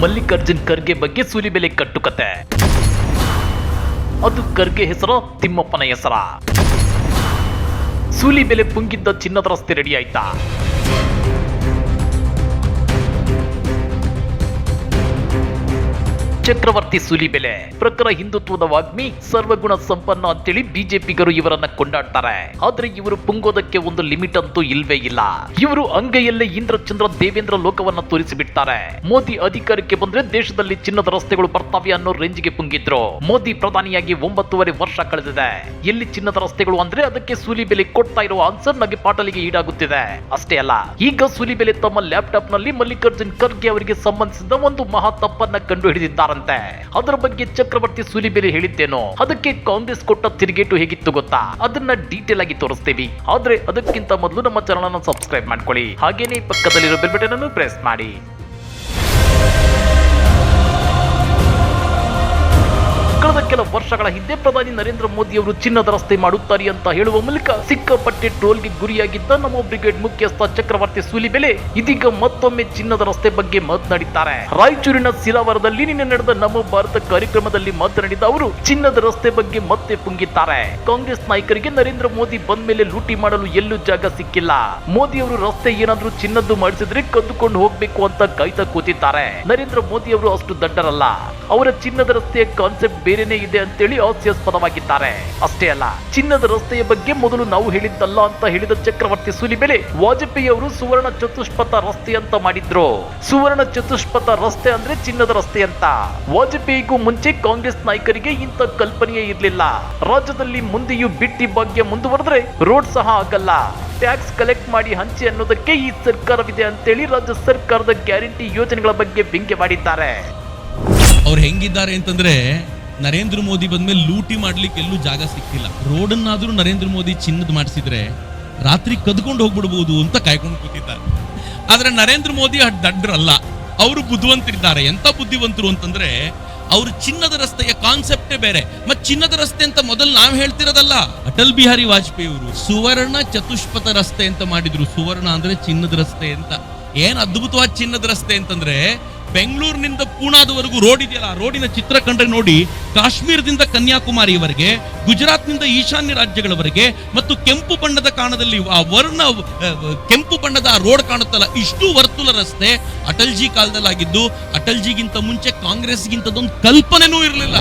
ಮಲ್ಲಿಕಾರ್ಜುನ್ ಖರ್ಗೆ ಬಗ್ಗೆ ಸೂಲಿಬೆಲೆ ಕಟ್ಟುಕತೆ. ಅದು ಖರ್ಗೆ ಹೆಸರ, ತಿಮ್ಮಪ್ಪನ ಹೆಸರ. ಸೂಲಿಬೆಲೆ ಪುಂಗಿದ್ದ ಚಿನ್ನದ ರಸ್ತೆ ರೆಡಿ ಆಯ್ತಾ ಚಕ್ರವರ್ತಿ ಸುಲಿಬೆಲೆ. ಪ್ರಖರ ಹಿಂದುತ್ವದ ವಾಗ್ಮಿ, ಸರ್ವಗುಣ ಸಂಪನ್ನ ಅಂತೇಳಿ ಬಿಜೆಪಿಗರು ಇವರನ್ನ ಕೊಂಡಾಡ್ತಾರೆ. ಆದ್ರೆ ಇವರು ಪುಂಗೋದಕ್ಕೆ ಒಂದು ಲಿಮಿಟ್ ಅಂತೂ ಇಲ್ವೇ ಇಲ್ಲ. ಇವರು ಅಂಗೈಯಲ್ಲೇ ಇಂದ್ರಚಂದ್ರ ದೇವೇಂದ್ರ ಲೋಕವನ್ನ ತೋರಿಸಿಬಿಡ್ತಾರೆ. ಮೋದಿ ಅಧಿಕಾರಕ್ಕೆ ಬಂದ್ರೆ ದೇಶದಲ್ಲಿ ಚಿನ್ನದ ರಸ್ತೆಗಳು ಬರ್ತಾವೆ ಅನ್ನೋ ರೇಂಜ್ಗೆ ಪುಂಗಿದ್ರು. ಮೋದಿ ಪ್ರಧಾನಿಯಾಗಿ ಒಂಬತ್ತುವರೆ ವರ್ಷ ಕಳೆದಿದೆ. ಎಲ್ಲಿ ಚಿನ್ನದ ರಸ್ತೆಗಳು ಅಂದ್ರೆ ಅದಕ್ಕೆ ಸೂಲಿಬೆಲೆ ಕೊಡ್ತಾ ಇರೋ ಆನ್ಸರ್ ನಗೆ ಪಾಟಲಿಗೆ ಈಡಾಗುತ್ತಿದೆ. ಅಷ್ಟೇ ಅಲ್ಲ, ಈಗ ಸೂಲಿಬೆಲೆ ತಮ್ಮ ಲ್ಯಾಪ್ಟಾಪ್ನಲ್ಲಿ ಮಲ್ಲಿಕಾರ್ಜುನ್ ಖರ್ಗೆ ಅವರಿಗೆ ಸಂಬಂಧಿಸಿದ ಒಂದು ಮಹಾ ತಪ್ಪನ್ನ ಕಂಡು ಹಿಡಿದಿದ್ದಾರಂತೆ ಅದರ ಬಗ್ಗೆ ಚಕ್ರವರ್ತಿ ಸೂಲಿಬೇಲಿ ಹೇಳಿದ್ದೇನೋ. ಅದಕ್ಕೆ ಕಾಂಗ್ರೆಸ್ ಕೊಟ್ಟ ತಿರುಗೇಟು ಹೇಗಿತ್ತು ಗೊತ್ತಾ? ಅದನ್ನ ಡೀಟೇಲ್ ಆಗಿ ತೋರಿಸ್ತೀವಿ. ಆದ್ರೆ ಅದಕ್ಕಿಂತ ಮೊದಲು ನಮ್ಮ ಚಾನಲ್ ಅನ್ನು ಸಬ್ಸ್ಕ್ರೈಬ್ ಮಾಡ್ಕೊಳ್ಳಿ. ಹಾಗೇನೆ ಪಕ್ಕದಲ್ಲಿರೋ ಬೆಲ್ ಬಟನ್ ಅನ್ನು ಪ್ರೆಸ್ ಮಾಡಿ. ಕೆಲ ವರ್ಷಗಳ ಹಿಂದೆ ಪ್ರಧಾನಿ ನರೇಂದ್ರ ಮೋದಿ ಅವರು ಚಿನ್ನದ ರಸ್ತೆ ಮಾಡುತ್ತಾರೆ ಅಂತ ಹೇಳುವ ಮೂಲಕ ಸಿಕ್ಕಾಪಟ್ಟೆ ಟ್ರೋಲ್ಗೆ ಗುರಿಯಾಗಿದ್ದ ನಮ್ಮ ಬ್ರಿಗೇಡ್ ಮುಖ್ಯಸ್ಥ ಚಕ್ರವರ್ತಿ ಸೂಲಿಬೆಲೆ ಇದೀಗ ಮತ್ತೊಮ್ಮೆ ಚಿನ್ನದ ರಸ್ತೆ ಬಗ್ಗೆ ಮಾತನಾಡಿದ್ದಾರೆ. ರಾಯಚೂರಿನ ಸಿರಾವರದಲ್ಲಿ ನಿನ್ನೆ ನಡೆದ ನಮ್ಮ ಭಾರತ ಕಾರ್ಯಕ್ರಮದಲ್ಲಿ ಮಾತನಾಡಿದ ಅವರು, ಚಿನ್ನದ ರಸ್ತೆ ಬಗ್ಗೆ ಮತ್ತೆ ಪುಂಗಿದ್ದಾರೆ. ಕಾಂಗ್ರೆಸ್ ನಾಯಕರಿಗೆ ನರೇಂದ್ರ ಮೋದಿ ಬಂದ ಮೇಲೆ ಲೂಟಿ ಮಾಡಲು ಎಲ್ಲೂ ಜಾಗ ಸಿಕ್ಕಿಲ್ಲ. ಮೋದಿ ಅವರು ರಸ್ತೆ ಏನಾದ್ರೂ ಚಿನ್ನದ್ದು ಮಾಡಿಸಿದ್ರೆ ಕದ್ದುಕೊಂಡು ಹೋಗ್ಬೇಕು ಅಂತ ಕಾಯ್ತಾ ಕೂತಿದ್ದಾರೆ. ನರೇಂದ್ರ ಮೋದಿ ಅವರು ಅಷ್ಟು ದಡ್ಡರಲ್ಲ. ಅವರ ಚಿನ್ನದ ರಸ್ತೆಯ ಕಾನ್ಸೆಪ್ಟ್ ಬೇರೆನೇ ಇದೆ ಅಂತೇಳಿ ಹಾಸ್ಯಾಸ್ಪದವಾಗಿದ್ದಾರೆ. ಅಷ್ಟೇ ಅಲ್ಲ, ಚಿನ್ನದ ರಸ್ತೆಯ ಬಗ್ಗೆ ಮೊದಲು ನಾವು ಹೇಳಿದ್ದಲ್ಲ ಅಂತ ಹೇಳಿದ ಚಕ್ರವರ್ತಿ ಸೂಲಿಬೆಲೆ ವಾಜಪೇಯಿ ಅವರು ಸುವರ್ಣ ಚತುಷ್ಪಥ ರಸ್ತೆ ಅಂತ ಮಾಡಿದ್ರು. ಸುವರ್ಣ ಚತುಷ್ಪಥ ರಸ್ತೆ ಅಂದ್ರೆ ಚಿನ್ನದ ರಸ್ತೆ ಅಂತ. ವಾಜಪೇಯಿಗೂ ಮುಂಚೆ ಕಾಂಗ್ರೆಸ್ ನಾಯಕರಿಗೆ ಇಂಥ ಕಲ್ಪನೆಯೇ ಇರಲಿಲ್ಲ. ರಾಜ್ಯದಲ್ಲಿ ಮುಂದೆಯೂ ಬಿಟ್ಟಿ ಭಾಗ್ಯ ಮುಂದುವರೆದ್ರೆ ರೋಡ್ ಸಹ ಆಗಲ್ಲ. ಟ್ಯಾಕ್ಸ್ ಕಲೆಕ್ಟ್ ಮಾಡಿ ಹಂಚಿ ಅನ್ನೋದಕ್ಕೆ ಈ ಸರ್ಕಾರವಿದೆ ಅಂತೇಳಿ ರಾಜ್ಯ ಸರ್ಕಾರದ ಗ್ಯಾರಂಟಿ ಯೋಜನೆಗಳ ಬಗ್ಗೆ ವ್ಯಂಗ್ಯ ಮಾಡಿದ್ದಾರೆ. ಅವ್ರು ಹೆಂಗಿದ್ದಾರೆ ಅಂತಂದ್ರೆ ನರೇಂದ್ರ ಮೋದಿ ಬಂದ್ಮೇಲೆ ಲೂಟಿ ಮಾಡ್ಲಿಕ್ಕೆ ಎಲ್ಲೂ ಜಾಗ ಸಿಕ್ತಿಲ್ಲ ರೋಡನ್ನಾದ್ರೂ ನರೇಂದ್ರ ಮೋದಿ ಚಿನ್ನದ ಮಾಡಿಸಿದ್ರೆ ರಾತ್ರಿ ಕದ್ಕೊಂಡು ಹೋಗ್ಬಿಡ್ಬೋದು ಅಂತ ಕಾಯ್ಕೊಂಡು ಕೂತಿದ್ದಾರೆ. ಆದ್ರೆ ನರೇಂದ್ರ ಮೋದಿ ದಡ್ಡ್ರಲ್ಲ ಅವರು ಬುದ್ಧಿವಂತರಿದ್ದಾರೆ. ಎಂತ ಬುದ್ಧಿವಂತರು ಅಂತಂದ್ರೆ ಅವರು ಚಿನ್ನದ ರಸ್ತೆಯ ಕಾನ್ಸೆಪ್ಟೇ ಬೇರೆ. ಮತ್ ಚಿನ್ನದ ರಸ್ತೆ ಅಂತ ಮೊದಲು ನಾವ್ ಹೇಳ್ತಿರೋದಲ್ಲ. ಅಟಲ್ ಬಿಹಾರಿ ವಾಜಪೇಯಿ ಅವರು ಸುವರ್ಣ ಚತುಷ್ಪಥ ರಸ್ತೆ ಅಂತ ಮಾಡಿದ್ರು. ಸುವರ್ಣ ಅಂದ್ರೆ ಚಿನ್ನದ ರಸ್ತೆ ಅಂತ. ಏನ್ ಅದ್ಭುತವಾದ ಚಿನ್ನದ ರಸ್ತೆ ಅಂತಂದ್ರೆ ಬೆಂಗಳೂರಿನಿಂದ ಪೂನಾದವರೆಗೂ ರೋಡ್ ಇದೆಯಲ್ಲ ರೋಡಿನ ಚಿತ್ರ ಕಂಡ್ರೆ ನೋಡಿ, ಕಾಶ್ಮೀರದಿಂದ ಕನ್ಯಾಕುಮಾರಿಯವರೆಗೆ ಗುಜರಾತ್ನಿಂದ ಈಶಾನ್ಯ ರಾಜ್ಯಗಳವರೆಗೆ ಮತ್ತು ಕೆಂಪು ಬಣ್ಣದ ಕಾಣದಲ್ಲಿ, ಆ ವರ್ಣ ಕೆಂಪು ಬಣ್ಣದ ಆ ರೋಡ್ ಕಾಣುತ್ತಲ್ಲ, ಇಷ್ಟು ವರ್ತುಲ ರಸ್ತೆ ಅಟಲ್ಜಿ ಕಾಲದಲ್ಲಾಗಿದ್ದು, ಅಟಲ್ಜಿಗಿಂತ ಮುಂಚೆ ಕಾಂಗ್ರೆಸ್ಗಿಂತದೊಂದು ಕಲ್ಪನೆನೂ ಇರಲಿಲ್ಲ.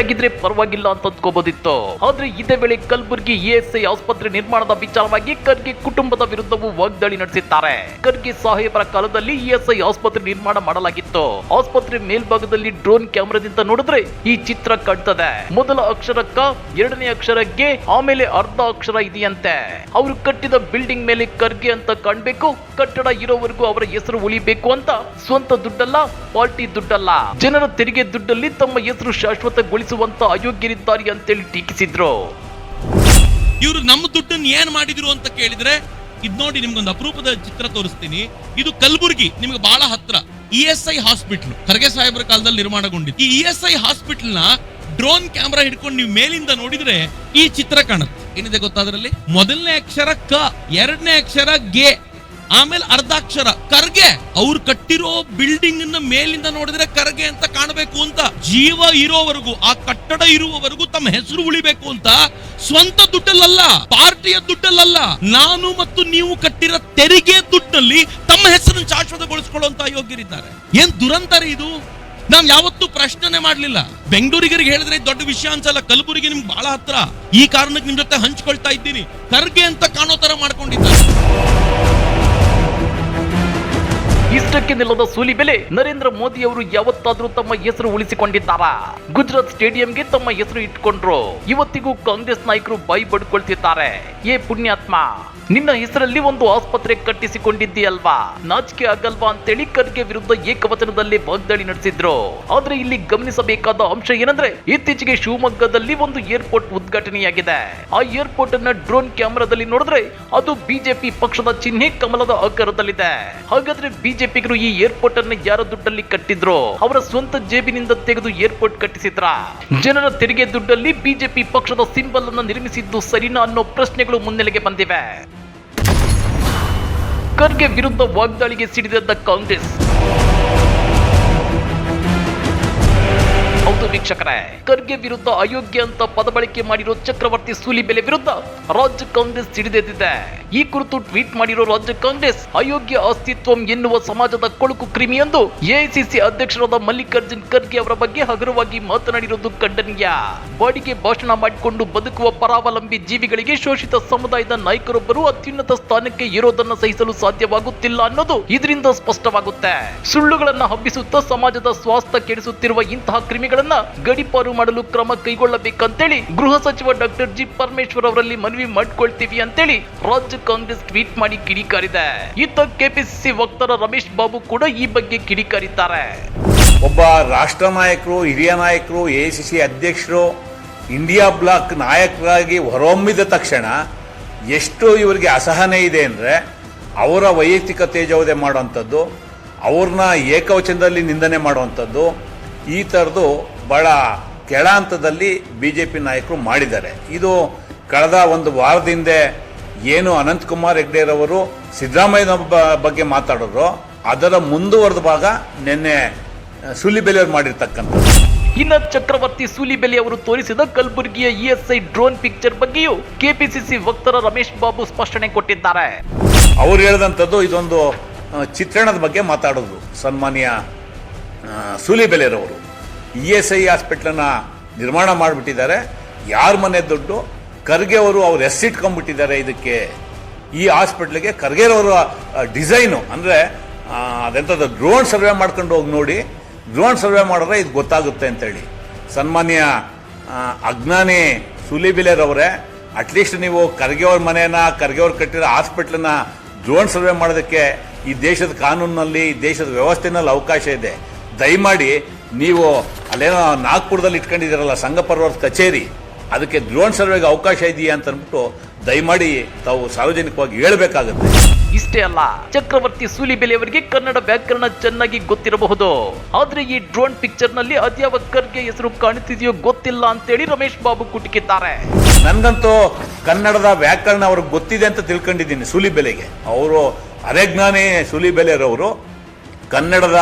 ಆಗಿದ್ರೆ ಪರವಾಗಿಲ್ಲ ಅಂತ ಅಂದ್ಕೋಬೋದಿತ್ತು. ಆದ್ರೆ ಇದೇ ವೇಳೆ ಕಲಬುರಗಿ ಇಎಸ್ಐ ಆಸ್ಪತ್ರೆ ನಿರ್ಮಾಣದ ವಿಚಾರವಾಗಿ ಖರ್ಗೆ ಕುಟುಂಬದ ವಿರುದ್ಧವೂ ವಾಗ್ದಾಳಿ ನಡೆಸಿದ್ದಾರೆ. ಖರ್ಗೆ ಸಾಹೇಬರ ಕಾಲದಲ್ಲಿ ಇಎಸ್ಐ ಆಸ್ಪತ್ರೆ ನಿರ್ಮಾಣ ಮಾಡಲಾಗಿತ್ತು. ಆಸ್ಪತ್ರೆ ಮೇಲ್ಭಾಗದಲ್ಲಿ ಡ್ರೋನ್ ಕ್ಯಾಮೆರಾದಿಂದ ನೋಡಿದ್ರೆ ಈ ಚಿತ್ರ ಕಾಣ್ತದೆ. ಮೊದಲ ಅಕ್ಷರಕ್ಕ ಎರಡನೇ ಅಕ್ಷರಕ್ಕೆ ಆಮೇಲೆ ಅರ್ಧ ಅಕ್ಷರ ಇದೆಯಂತೆ. ಅವರು ಕಟ್ಟಿದ ಬಿಲ್ಡಿಂಗ್ ಮೇಲೆ ಖರ್ಗೆ ಅಂತ ಕಾಣ್ಬೇಕು, ಕಟ್ಟಡ ಇರೋವರೆಗೂ ಅವರ ಹೆಸರು ಉಳಿಬೇಕು ಅಂತ ಸ್ವಂತ ದುಡ್ಡಲ್ಲ ಪಾರ್ಟಿ ದುಡ್ಡಲ್ಲ. ಜನರ ತೆರಿಗೆ ದುಡ್ಡಲ್ಲಿ ತಮ್ಮ ಹೆಸರು ಶಾಶ್ವತಗೊಳಿಸುವಂತ ಅಯೋಗ್ಯರಿದ್ದಾರೆ ಅಂತೇಳಿ ಟೀಕಿಸಿದ್ರು. ಇವರು ನಮ್ಮ ದುಡ್ಡನ್ನು ಏನ್ ಮಾಡಿದ್ರು ಅಂತ ಕೇಳಿದ್ರೆ, ಇದ್ ನೋಡಿ ನಿಮ್ಗೊಂದು ಅಪರೂಪದ ಚಿತ್ರ ತೋರಿಸ್ತೀನಿ. ಇದು ಕಲ್ಬುರ್ಗಿ, ನಿಮ್ಗೆ ಬಹಳ ಹತ್ರ. E S I hospital. Kharge ಸಾಹೇಬರ ಕಾಲದಲ್ಲಿ ನಿರ್ಮಾಣಗೊಂಡಿದ್ದು. ಈ ಇ ಎಸ್ ಐ ಹಾಸ್ಪಿಟಲ್ನ ಡ್ರೋನ್ ಕ್ಯಾಮ್ರಾ ಹಿಡ್ಕೊಂಡು ನೀವು ಮೇಲಿಂದ ನೋಡಿದ್ರೆ ಈ ಚಿತ್ರ ಕಾಣುತ್ತೆ. ಏನಿದೆ ಗೊತ್ತಾದ್ರಲ್ಲಿ ಮೊದಲನೇ ಅಕ್ಷರ ಕ, ಎರಡನೇ ಅಕ್ಷರ ಗೆ. ಆಮೇಲೆ ಅರ್ಧಾಕ್ಷರ ಕರ್ಗೆ, ಅವ್ರು ಕಟ್ಟಿರೋ ಬಿಲ್ಡಿಂಗ್ ಮೇಲಿಂದ ನೋಡಿದ್ರೆ ಕರ್ಗೆ ಅಂತ ಕಾಣಬೇಕು ಅಂತ. ಜೀವ ಇರೋವರೆಗೂ, ಆ ಕಟ್ಟಡ ಇರುವವರೆಗೂ ತಮ್ಮ ಹೆಸರು ಉಳಿಬೇಕು ಅಂತ ಸ್ವಂತ ದುಡ್ಡಲ್ಲ ಪಾರ್ಟಿಯ ದುಡ್ಡಲ್ಲ ನಾನು ಮತ್ತು ನೀವು ಕಟ್ಟಿರೋ ತೆರಿಗೆ ದುಡ್ಡಲ್ಲಿ ತಮ್ಮ ಹೆಸರನ್ನು ಶಾಶ್ವತಗೊಳಿಸಿಕೊಳ್ಳುವಂತ ಯೋಗ್ಯರಿದ್ದಾರೆ. ಏನ್ ದುರಂತರ ಇದು? ನಾವ್ ಯಾವತ್ತೂ ಪ್ರಶ್ನೆ ಮಾಡ್ಲಿಲ್ಲ. ಬೆಂಗಳೂರಿಗರಿಗೆ ಹೇಳಿದ್ರೆ ದೊಡ್ಡ ವಿಷಯ ಅನ್ಸಲ್ಲ, ಕಲಬುರಗಿ ನಿಮ್ಗೆ ಬಹಳ ಹತ್ರ. ಈ ಕಾರಣಕ್ಕೆ ನಿಮ್ ಜೊತೆ ಹಂಚ್ಕೊಳ್ತಾ ಇದ್ದೀನಿ. ಕರ್ಗೆ ಅಂತ ಕಾಣೋ ತರ ಮಾಡ್ಕೊಂಡಿದ್ದಾರೆ. ಇಷ್ಟಕ್ಕೆ ನಿಲ್ಲದ ಸೂಲಿಬೆಲೆ ನರೇಂದ್ರ ಮೋದಿ ಅವರು ಯಾವತ್ತಾದ್ರೂ ತಮ್ಮ ಹೆಸರು ಉಳಿಸಿಕೊಂಡಿದ್ದಾರಾ? ಗುಜರಾತ್ ಸ್ಟೇಡಿಯಂಗೆ ತಮ್ಮ ಹೆಸರು ಇಟ್ಕೊಂಡ್ರು. ಇವತ್ತಿಗೂ ಕಾಂಗ್ರೆಸ್ ನಾಯಕರು ಬಾಯಿ ಬಡ್ಕೊಳ್ತಿದ್ದಾರೆ. ಏ ಪುಣ್ಯಾತ್ಮ, ನಿನ್ನ ಹೆಸರಲ್ಲಿ ಒಂದು ಆಸ್ಪತ್ರೆ ಕಟ್ಟಿಸಿಕೊಂಡಿದ್ದೀಯಲ್ವಾ? ನಾಚಿಕೆ ಆಗಲ್ವಾ ಅಂತೇಳಿ ಖರ್ಗೆ ವಿರುದ್ಧ ಏಕವಚನದಲ್ಲಿ ವಾಗ್ದಾಳಿ ನಡೆಸಿದ್ರು. ಆದ್ರೆ ಇಲ್ಲಿ ಗಮನಿಸಬೇಕಾದ ಅಂಶ ಏನಂದ್ರೆ, ಇತ್ತೀಚೆಗೆ ಶಿವಮೊಗ್ಗದಲ್ಲಿ ಒಂದು ಏರ್ಪೋರ್ಟ್ ಉದ್ಘಾಟನೆಯಾಗಿದೆ. ಆ ಏರ್ಪೋರ್ಟ್ ಅನ್ನ ಡ್ರೋನ್ ಕ್ಯಾಮೆರಾದಲ್ಲಿ ನೋಡಿದ್ರೆ ಅದು ಬಿಜೆಪಿ ಪಕ್ಷದ ಚಿಹ್ನೆ ಕಮಲದ ಆಕಾರದಲ್ಲಿದೆ. ಹಾಗಾದ್ರೆ ಬಿಜೆಪಿಗರು ಈ ಏರ್ಪೋರ್ಟ್ ಅನ್ನ ಯಾರ ದುಡ್ಡಲ್ಲಿ ಕಟ್ಟಿದ್ರು ಅವರ ಸ್ವಂತ ಜೇಬಿನಿಂದ ತೆಗೆದು ಏರ್ಪೋರ್ಟ್ ಕಟ್ಟಿಸಿದ್ರ? ಜನರ ತೆರಿಗೆ ದುಡ್ಡಲ್ಲಿ ಬಿಜೆಪಿ ಪಕ್ಷದ ಸಿಂಬಲ್ ಅನ್ನ ನಿರ್ಮಿಸಿದ್ದು ಸರಿನಾ ಅನ್ನೋ ಪ್ರಶ್ನೆಗಳು ಮುನ್ನೆಲೆಗೆ ಬಂದಿವೆ. ಖರ್ಗೆ ವಿರುದ್ಧ ವಾಗ್ದಾಳಿಗೆ ಸಿಡಿದೆದ್ದ ಕಾಂಗ್ರೆಸ್. ಹೌದು ವೀಕ್ಷಕರೇ. ಖರ್ಗೆ ವಿರುದ್ಧ ಅಯೋಗ್ಯ ಅಂತ ಪದ ಬಳಕೆ ಮಾಡಿರೋ ಚಕ್ರವರ್ತಿ ಸೂಲಿಬೆಲೆ ವಿರುದ್ಧ ರಾಜ್ಯ ಕಾಂಗ್ರೆಸ್ ಸಿಡಿದೆದ್ದಿದೆ. ಈ ಕುರಿತು ಟ್ವೀಟ್ ಮಾಡಿರೋ ರಾಜ್ಯ ಕಾಂಗ್ರೆಸ್, ಅಯೋಗ್ಯ ಅಸ್ತಿತ್ವಂ ಎನ್ನುವ ಸಮಾಜದ ಕೊಳುಕು ಕ್ರಿಮಿಯೊಂದು ಎಐಸಿಸಿ ಅಧ್ಯಕ್ಷರಾದ ಮಲ್ಲಿಕಾರ್ಜುನ್ ಖರ್ಗೆ ಅವರ ಬಗ್ಗೆ ಹಗುರವಾಗಿ ಮಾತನಾಡಿರೋದು ಖಂಡನೀಯ. ಬಾಡಿಗೆ ಭಾಷಣ ಮಾಡಿಕೊಂಡು ಬದುಕುವ ಪರಾವಲಂಬಿ ಜೀವಿಗಳಿಗೆ ಶೋಷಿತ ಸಮುದಾಯದ ನಾಯಕರೊಬ್ಬರು ಅತ್ಯುನ್ನತ ಸ್ಥಾನಕ್ಕೆ ಇರೋದನ್ನ ಸಹಿಸಲು ಸಾಧ್ಯವಾಗುತ್ತಿಲ್ಲ ಅನ್ನೋದು ಇದರಿಂದ ಸ್ಪಷ್ಟವಾಗುತ್ತೆ. ಸುಳ್ಳುಗಳನ್ನ ಹಬ್ಬಿಸುತ್ತಾ ಸಮಾಜದ ಸ್ವಾಸ್ಥ್ಯ ಕೆಡಿಸುತ್ತಿರುವ ಇಂತಹ ಗಡಿಪಾರು ಮಾಡಲು ಕ್ರಮ ಕೈಗೊಳ್ಳಬೇಕಂತೇಳಿ ಗೃಹ ಸಚಿವ ಡಾಕ್ಟರ್ ಜಿ ಪರಮೇಶ್ವರ್ ಅವರಲ್ಲಿ ಮನವಿ ಮಾಡ್ಕೊಳ್ತೀವಿ ಅಂತೇಳಿ ರಾಜ್ಯ ಕಾಂಗ್ರೆಸ್ ಟ್ವೀಟ್ ಮಾಡಿ ಕಿಡಿಕಾರಿದೆ. ಇತ್ತ ಕೆಪಿಸಿಸಿ ವಕ್ತಾರ ರಮೇಶ್ ಬಾಬು ಕೂಡ ಈ ಬಗ್ಗೆ ಕಿಡಿಕಾರಿದ್ದಾರೆ. ಒಬ್ಬ ರಾಷ್ಟ್ರ ನಾಯಕರು, ಹಿರಿಯ ನಾಯಕರು, ಎ ಅಧ್ಯಕ್ಷರು, ಇಂಡಿಯಾ ಬ್ಲಾಕ್ ನಾಯಕರಾಗಿ ಹೊರಹೊಮ್ಮಿದ ತಕ್ಷಣ ಎಷ್ಟು ಇವರಿಗೆ ಅಸಹನೆ ಇದೆ ಅಂದರೆ ಅವರ ವೈಯಕ್ತಿಕ ತೇಜೋವಧೆ ಮಾಡುವಂಥದ್ದು, ಅವ್ರನ್ನ ಏಕವಚನದಲ್ಲಿ ನಿಂದನೆ ಮಾಡುವಂಥದ್ದು ಈ ಥರದ್ದು ಭಾಳ ಕೆಳ ಹಂತದಲ್ಲಿ ಬಿ ಜೆ ಪಿ ನಾಯಕರು ಮಾಡಿದ್ದಾರೆ. ಇದು ಕಳೆದ ಒಂದು ವಾರದಿಂದ ಏನು ಅನಂತಕುಮಾರ್ ಹೆಗ್ಡೆರವರು ಸಿದ್ದರಾಮಯ್ಯನ ಬಗ್ಗೆ ಮಾತಾಡಿದ್ರು. ಅದರ ಮುಂದುವರೆದ ಭಾಗ ನಿನ್ನೆ ಸುಲಿಬೆಲೆಯವರು ಮಾಡಿರ್ತಕ್ಕಂಥದ್ದು. ಇನ್ನ ಚಕ್ರವರ್ತಿ ಸೂಲಿಬೆಲೆ ಅವರು ತೋರಿಸಿದ ಕಲಬುರಗಿಯ ಇಎಸ್ಐ ಡ್ರೋನ್ ಪಿಕ್ಚರ್ ಬಗ್ಗೆಯೂ ಕೆಪಿಸಿಸಿ ವಕ್ತಾರ ರಮೇಶ್ ಬಾಬು ಸ್ಪಷ್ಟನೆ ಕೊಟ್ಟಿದ್ದಾರೆ. ಅವರು ಹೇಳಿದಂಥದ್ದು ಇದೊಂದು ಚಿತ್ರಣದ ಬಗ್ಗೆ ಮಾತಾಡೋದು. ಸನ್ಮಾನ್ಯ ಸೂಲಿಬೆಲೆರವರು ಇ ಎಸ್ ಐ ಹಾಸ್ಪಿಟ್ಲನ್ನ ನಿರ್ಮಾಣ ಮಾಡಿಬಿಟ್ಟಿದ್ದಾರೆ. ಯಾರ ಮನೆ ದುಡ್ಡು? ಖರ್ಗೆ ಅವರು ಅವ್ರು ಎಸ್ಸಿಟ್ಕೊಂಡ್ಬಿಟ್ಟಿದ್ದಾರೆ ಇದಕ್ಕೆ. ಈ ಹಾಸ್ಪಿಟ್ಲಿಗೆ ಖರ್ಗೆರವರ ಡಿಸೈನು ಅಂದರೆ ಅದೆಂಥದ್ದು ಡ್ರೋನ್ ಸರ್ವೆ ಮಾಡ್ಕೊಂಡು ಹೋಗಿ ನೋಡಿ. ಡ್ರೋನ್ ಸರ್ವೆ ಮಾಡಿದ್ರೆ ಇದು ಗೊತ್ತಾಗುತ್ತೆ ಅಂತೇಳಿ. ಸನ್ಮಾನ್ಯ ಅಜ್ಞಾನಿ ಸುಲಿಬಿಲೆರವರೇ ಅಟ್ಲೀಸ್ಟ್ ನೀವು ಖರ್ಗೆ ಅವ್ರ ಅವ್ರು ಕಟ್ಟಿರೋ ಹಾಸ್ಪಿಟ್ಲನ್ನ ಡ್ರೋನ್ ಸರ್ವೆ ಮಾಡೋದಕ್ಕೆ ಈ ದೇಶದ ಕಾನೂನಿನಲ್ಲಿ, ಈ ದೇಶದ ವ್ಯವಸ್ಥೆನಲ್ಲಿ ಅವಕಾಶ ಇದೆ. ದಯಮಾಡಿ ನೀವು ಅಲ್ಲೇನೋ ನಾಗ್ಪುರದಲ್ಲಿ ಇಟ್ಕೊಂಡಿದ್ದೀರಲ್ಲ ಸಂಘ ಪರ್ವತ ಕಚೇರಿ ಅದಕ್ಕೆ ಡ್ರೋನ್ ಸರ್ವೆಗೆ ಅವಕಾಶ ಇದೆಯಾ ಅಂತ ಅಂದ್ಬಿಟ್ಟು ದಯಮಾಡಿ ತಾವು ಸಾರ್ವಜನಿಕವಾಗಿ ಹೇಳಬೇಕಾಗುತ್ತೆ. ಇಷ್ಟೇ ಅಲ್ಲ ಚಕ್ರವರ್ತಿ ಸೂಲಿಬೆಲೆ ಅವರಿಗೆ ಕನ್ನಡ ವ್ಯಾಕರಣ ಚೆನ್ನಾಗಿ ಗೊತ್ತಿರಬಹುದು. ಆದ್ರೆ ಈ ಡ್ರೋನ್ ಪಿಕ್ಚರ್ನಲ್ಲಿ ಅದ್ಯಾವ ಖರ್ಗೆ ಹೆಸರು ಕಾಣುತ್ತಿದೆಯೋ ಗೊತ್ತಿಲ್ಲ ಅಂತೇಳಿ ರಮೇಶ್ ಬಾಬು ಕುಟುಕಿದ್ದಾರೆ. ನನ್ಗಂತೂ ಕನ್ನಡದ ವ್ಯಾಕರಣ ಅವ್ರಿಗೆ ಗೊತ್ತಿದೆ ಅಂತ ತಿಳ್ಕೊಂಡಿದ್ದೀನಿ ಸೂಲಿಬೆಲೆಗೆ. ಅವರು ಅರೆಜ್ಞಾನಿ ಸುಲಿಬೆಲೆರವರು. ಕನ್ನಡದ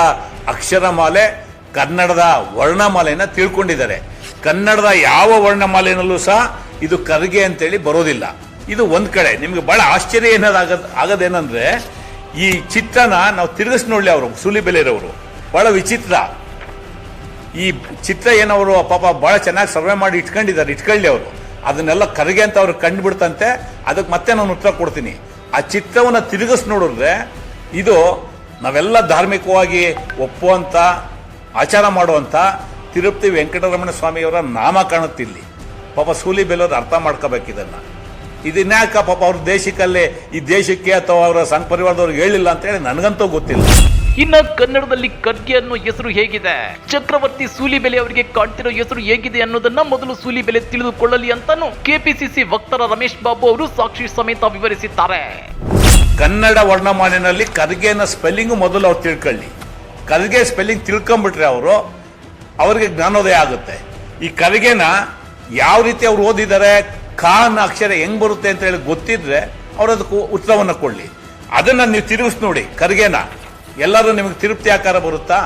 ಅಕ್ಷರಮಾಲೆ ಕನ್ನಡದ ವರ್ಣಮಾಲೆಯನ್ನು ತಿಳ್ಕೊಂಡಿದ್ದಾರೆ. ಕನ್ನಡದ ಯಾವ ವರ್ಣಮಾಲೆಯಲ್ಲೂ ಸಹ ಇದು ಕರ್ಗೆ ಅಂತೇಳಿ ಬರೋದಿಲ್ಲ. ಇದು ಒಂದು ಕಡೆ. ನಿಮ್ಗೆ ಬಹಳ ಆಶ್ಚರ್ಯ ಏನಾದ ಆಗದೇನಂದ್ರೆ, ಈ ಚಿತ್ರನ ನಾವು ತಿರ್ಗಿಸ್ ನೋಡಲಿ ಅವರು ಸುಲಿಬೆಲೆರವರು ಬಹಳ ವಿಚಿತ್ರ. ಈ ಚಿತ್ರ ಏನವರು, ಪಾಪ ಬಹಳ ಚೆನ್ನಾಗಿ ಸರ್ವೆ ಮಾಡಿ ಇಟ್ಕೊಂಡಿದ್ದಾರೆ, ಇಟ್ಕೊಳ್ಳಿ ಅವರು. ಅದನ್ನೆಲ್ಲ ಕರಗೆ ಅಂತ ಅವ್ರು ಕಂಡುಬಿಡ್ತಂತೆ. ಅದಕ್ಕೆ ಮತ್ತೆ ನಾನು ಉತ್ತರ ಕೊಡ್ತೀನಿ. ಆ ಚಿತ್ರವನ್ನ ತಿರ್ಗಿಸ್ ನೋಡಿದ್ರೆ ಇದು ನಾವೆಲ್ಲ ಧಾರ್ಮಿಕವಾಗಿ ಒಪ್ಪುವಂಥ ಆಚಾರ ಮಾಡುವಂಥ ತಿರುಪತಿ ವೆಂಕಟರಮಣ ಸ್ವಾಮಿಯವರ ನಾಮ ಕಾಣುತ್ತಿಲ್ಲಿ. ಪಾಪ ಸೂಲಿ ಬೆಲ್ಲೋದು ಅರ್ಥ ಮಾಡ್ಕೋಬೇಕಿದನ್ನು ಇದನ್ಯಾಕ ಪಾಪ ಅವ್ರ ದೇಶಕ್ಕಲ್ಲೇ ಈ ದೇಶಕ್ಕೆ ಅಥವಾ ಅವರ ಸಂಘ ಪರಿವಾರದವ್ರಿಗೆ ಹೇಳಿಲ್ಲ ಅಂತ ಹೇಳಿ ನನಗಂತೂ ಗೊತ್ತಿಲ್ಲ. ಇನ್ನ ಕನ್ನಡದಲ್ಲಿ ಖರ್ಗೆ ಅನ್ನೋ ಹೆಸರು ಹೇಗಿದೆ? ಚಕ್ರವರ್ತಿ ಸೂಲಿಬೆಲೆ ಅವರಿಗೆ ಕಾಣ್ತಿರೋ ಹೆಸರು ಹೇಗಿದೆ ಅನ್ನೋದನ್ನ ಮೊದಲು ಸೂಲಿಬೆಲೆ ತಿಳಿದುಕೊಳ್ಳಲಿ ಅಂತಾನು ಕೆಪಿಸಿಸಿ ವಕ್ತಾರ ರಮೇಶ್ ಬಾಬು ಅವರು ಸಾಕ್ಷಿ ಸಮೇತ ವಿವರಿಸಿದ್ದಾರೆ. ಕನ್ನಡ ವರ್ಣಮಾಲೆಯಲ್ಲಿ ಕರ್ಗೆನ ಸ್ಪೆಲ್ಲಿಂಗು ಮೊದಲು ಅವ್ರು ತಿಳ್ಕೊಳ್ಳಿ. ಕರ್ಗೆ ಸ್ಪೆಲ್ಲಿಂಗ್ ತಿಳ್ಕೊಂಬಿಟ್ರೆ ಅವರು, ಅವರಿಗೆ ಜ್ಞಾನೋದಯ ಆಗುತ್ತೆ. ಈ ಕರ್ಗೆನ ಯಾವ ರೀತಿ ಅವ್ರು ಓದಿದ್ದಾರೆ ಖಾನ್ ಅಕ್ಷರ ಹೆಂಗ್ ಬರುತ್ತೆ ಅಂತ ಹೇಳಿ ಗೊತ್ತಿದ್ರೆ ಅವ್ರು ಅದಕ್ಕೆ ಉತ್ತರವನ್ನು ಕೊಡ್ಲಿ. ಅದನ್ನ ನೀವು ತಿರುಗಿಸ್ ನೋಡಿ, ಕರ್ಗೆನ. ಎಲ್ಲರೂ ನಿಮಗೆ ತಿರುಪ್ತಿ ಆಕಾರ ಬರುತ್ತಾ?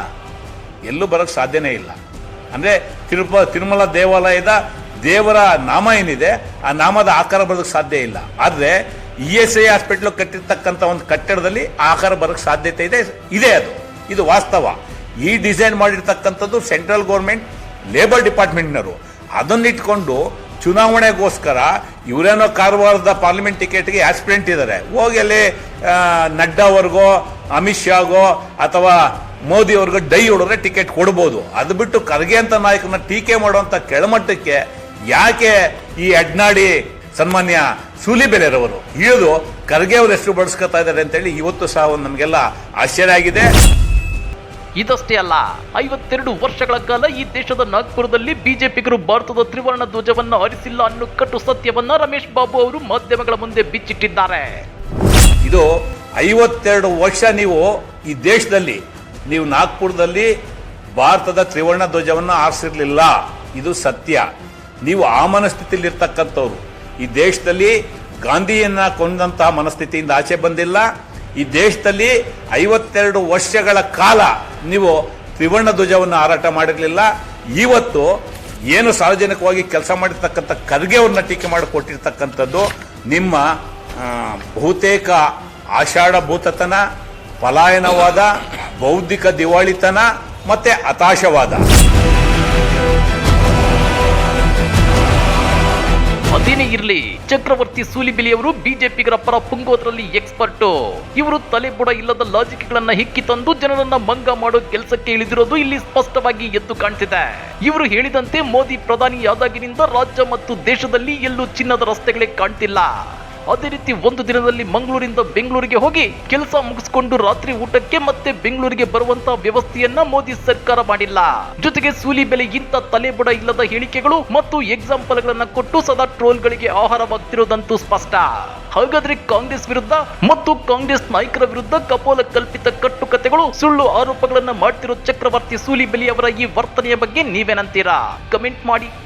ಎಲ್ಲೂ ಬರೋಕ್ಕೆ ಸಾಧ್ಯನೇ ಇಲ್ಲ. ಅಂದ್ರೆ ತಿರುಪ, ತಿರುಮಲ ದೇವಾಲಯದ ದೇವರ ನಾಮ ಏನಿದೆ, ಆ ನಾಮದ ಆಕಾರ ಬರೋದಕ್ಕೆ ಸಾಧ್ಯ ಇಲ್ಲ. ಆದ್ರೆ ಇ ಎಸ್ ಐ ಹಾಸ್ಪಿಟಲ್ ಕಟ್ಟಿರ್ತಕ್ಕಂಥ ಒಂದು ಕಟ್ಟಡದಲ್ಲಿ ಆಹಾರ ಬರೋಕ್ಕೆ ಸಾಧ್ಯತೆ ಇದೆ. ಇದೆ ಅದು. ಇದು ವಾಸ್ತವ. ಈ ಡಿಸೈನ್ ಮಾಡಿರ್ತಕ್ಕಂಥದ್ದು ಸೆಂಟ್ರಲ್ ಗೌರ್ಮೆಂಟ್ ಲೇಬರ್ ಡಿಪಾರ್ಟ್ಮೆಂಟ್ನವರು ಅದನ್ನಿಟ್ಕೊಂಡು ಚುನಾವಣೆಗೋಸ್ಕರ ಇವರೇನೋ ಕಾರವಾರದ ಪಾರ್ಲಿಮೆಂಟ್ ಟಿಕೆಟ್ಗೆ ಆಸ್ಪಿರೆಂಟ್ ಇದ್ದಾರೆ ಹೋಗಿ ಅಲ್ಲಿ ಆ, ನಡ್ಡಾ ಅವ್ರಿಗೋ ಅಮಿತ್ ಶಾಗೋ ಅಥವಾ ಮೋದಿ ಅವ್ರಿಗೋ ಡೈ ಹೊಡೆದ್ರೆ ಟಿಕೆಟ್ ಕೊಡ್ಬೋದು. ಅದು ಬಿಟ್ಟು ಖರ್ಗೆ ಅಂತ ನಾಯಕನ ಟೀಕೆ ಮಾಡುವಂಥ ಕೆಳಮಟ್ಟಕ್ಕೆ ಯಾಕೆ ಈ ಅಡ್ನಾಡಿ ಸನ್ಮಾನ್ಯ ಸೂಲಿಬೆಲೆರವರು ಇಳಿದು ಖರ್ಗೆ ಅವರು ಹೆಸರು ಬಳಸ್ಕೊತಾ ಇದ್ದಾರೆ ಅಂತೇಳಿ ಇವತ್ತು ಸಹ ಒಂದು ನಮಗೆಲ್ಲ ಆಶ್ಚರ್ಯ ಆಗಿದೆ. ಇದಷ್ಟೇ ಅಲ್ಲ ಐವತ್ತೆರಡು ವರ್ಷಗಳ ಕಾಲ ಈ ದೇಶದ ನಾಗ್ಪುರದಲ್ಲಿ ಬಿಜೆಪಿಗರು ಭಾರತದ ತ್ರಿವರ್ಣ ಧ್ವಜವನ್ನ ಹರಿಸಿಲ್ಲ ಅನ್ನೋ ಕಟ್ಟು ಸತ್ಯವನ್ನ ರಮೇಶ್ ಬಾಬು ಅವರು ಮಾಧ್ಯಮಗಳ ಮುಂದೆ ಬಿಚ್ಚಿಟ್ಟಿದ್ದಾರೆ. ಇದು ಐವತ್ತೆರಡು ವರ್ಷ ನೀವು ಈ ದೇಶದಲ್ಲಿ ನೀವು ನಾಗ್ಪುರದಲ್ಲಿ ಭಾರತದ ತ್ರಿವರ್ಣ ಧ್ವಜವನ್ನು ಆರಿಸಿರ್ಲಿಲ್ಲ ಇದು ಸತ್ಯ. ನೀವು ಆ ಮನಸ್ಥಿತಿಯಲ್ಲಿ ಇರ್ತಕ್ಕಂಥವ್ರು ಈ ದೇಶದಲ್ಲಿ ಗಾಂಧಿಯನ್ನ ಕೊಂದಂತಹ ಮನಸ್ಥಿತಿಯಿಂದ ಆಚೆ ಬಂದಿಲ್ಲ. ಈ ದೇಶದಲ್ಲಿ ಐವತ್ತೆರಡು ವರ್ಷಗಳ ಕಾಲ ನೀವು ತ್ರಿವರ್ಣ ಧ್ವಜವನ್ನು ಹಾರಾಟ ಮಾಡಿರಲಿಲ್ಲ. ಇವತ್ತು ಏನು ಸಾರ್ವಜನಿಕವಾಗಿ ಕೆಲಸ ಮಾಡಿರ್ತಕ್ಕಂಥ ಖರ್ಗೆ ಅವ್ರನ್ನ ಟೀಕೆ ಮಾಡಿಕೊಟ್ಟಿರ್ತಕ್ಕಂಥದ್ದು ನಿಮ್ಮ ಬಹುತೇಕ ಆಷಾಢಭೂತತನ ಪಲಾಯನವಾದ, ಬೌದ್ಧಿಕ ದಿವಾಳಿತನ ಮತ್ತೆ ಹತಾಶವಾದ. ಅದೇನೇ ಇರಲಿ. ಚಕ್ರವರ್ತಿ ಸೂಲಿಬಿಲಿಯವರು ಬಿಜೆಪಿಗರ ಪರ ಪುಂಗೋದ್ರಲ್ಲಿ ಎಕ್ಸ್ಪರ್ಟ್. ಇವರು ತಲೆಬುಡ ಇಲ್ಲದ ಲಾಜಿಕ್ ಗಳನ್ನ ಹಿಕ್ಕಿ ತಂದು ಜನರನ್ನ ಮಂಗ ಮಾಡೋ ಕೆಲಸಕ್ಕೆ ಇಳಿದಿರೋದು ಇಲ್ಲಿ ಸ್ಪಷ್ಟವಾಗಿ ಎದ್ದು ಕಾಣ್ತಿದೆ. ಇವರು ಹೇಳಿದಂತೆ ಮೋದಿ ಪ್ರಧಾನಿಯಾದಾಗಿನಿಂದ ರಾಜ್ಯ ಮತ್ತು ದೇಶದಲ್ಲಿ ಎಲ್ಲೂ ಚಿನ್ನದ ರಸ್ತೆಗಳೇ ಕಾಣ್ತಿಲ್ಲ. ಅದೇ ರೀತಿ ಒಂದು ದಿನದಲ್ಲಿ ಮಂಗಳೂರಿಂದ ಬೆಂಗಳೂರಿಗೆ ಹೋಗಿ ಕೆಲಸ ಮುಗಿಸ್ಕೊಂಡು ರಾತ್ರಿ ಊಟಕ್ಕೆ ಮತ್ತೆ ಬೆಂಗಳೂರಿಗೆ ಬರುವಂತ ವ್ಯವಸ್ಥೆಯನ್ನ ಮೋದಿ ಸರ್ಕಾರ ಮಾಡಿಲ್ಲ. ಜೊತೆಗೆ ಸೂಲಿ ಬೆಲೆ ಇಂತ ತಲೆಬುಡ ಇಲ್ಲದ ಹೇಳಿಕೆಗಳು ಮತ್ತು ಎಕ್ಸಾಂಪಲ್ ಗಳನ್ನ ಕೊಟ್ಟು ಸದಾ ಟ್ರೋಲ್ ಗಳಿಗೆ ಆಹಾರವಾಗ್ತಿರೋದಂತೂ ಸ್ಪಷ್ಟ. ಹಾಗಾದ್ರೆ ಕಾಂಗ್ರೆಸ್ ವಿರುದ್ಧ ಮತ್ತು ಕಾಂಗ್ರೆಸ್ ನಾಯಕರ ವಿರುದ್ಧ ಕಪೋಲ ಕಲ್ಪಿತ ಕಟ್ಟುಕತೆಗಳು, ಸುಳ್ಳು ಆರೋಪಗಳನ್ನ ಮಾಡ್ತಿರೋ ಚಕ್ರವರ್ತಿ ಸೂಲಿಬೆಲಿ ಅವರ ಈ ವರ್ತನೆಯ ಬಗ್ಗೆ ನೀವೇನಂತೀರಾ? ಕಮೆಂಟ್ ಮಾಡಿ.